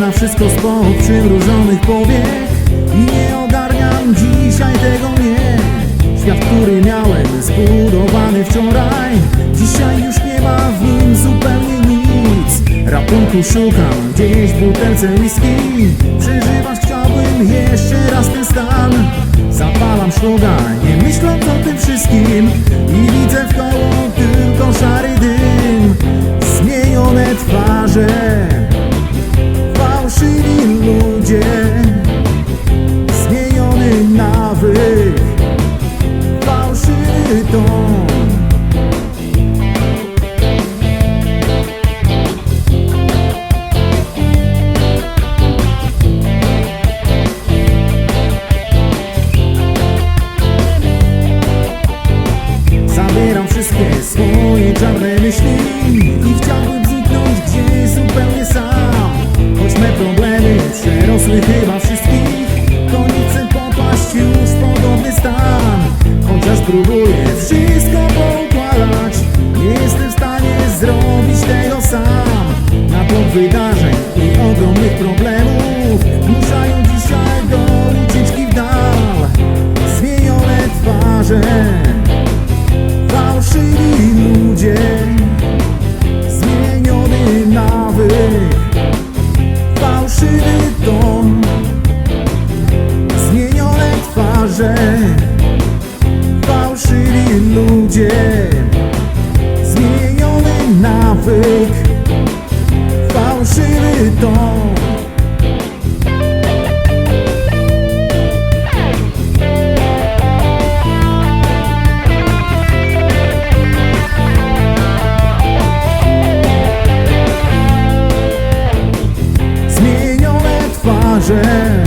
na wszystko spod przymrużonych powiek. I nie ogarniam dzisiaj tego nie Świat, który miałem zbudowany wczoraj Dzisiaj już nie ma w nim zupełnie nic. Ratunku szukam gdzieś w butelce whisky. Przeżywać chciałbym jeszcze raz ten stan. Zapalam szluga, nie myśląc dom Zabieram wszystkie swoje czarne myśli próbuję wszystko poukładać. Nie jestem w stanie zrobić tego sam. Na to wydarzeń i ogromnych problemów Muszają dzisiaj do ucieczki w dal. Zmienione twarze Fałszywi ludzie Zmieniony nawyk Fałszywy ton Zmienione twarze będzie zmieniony nawyk Fałszywy ton Zmienione twarze.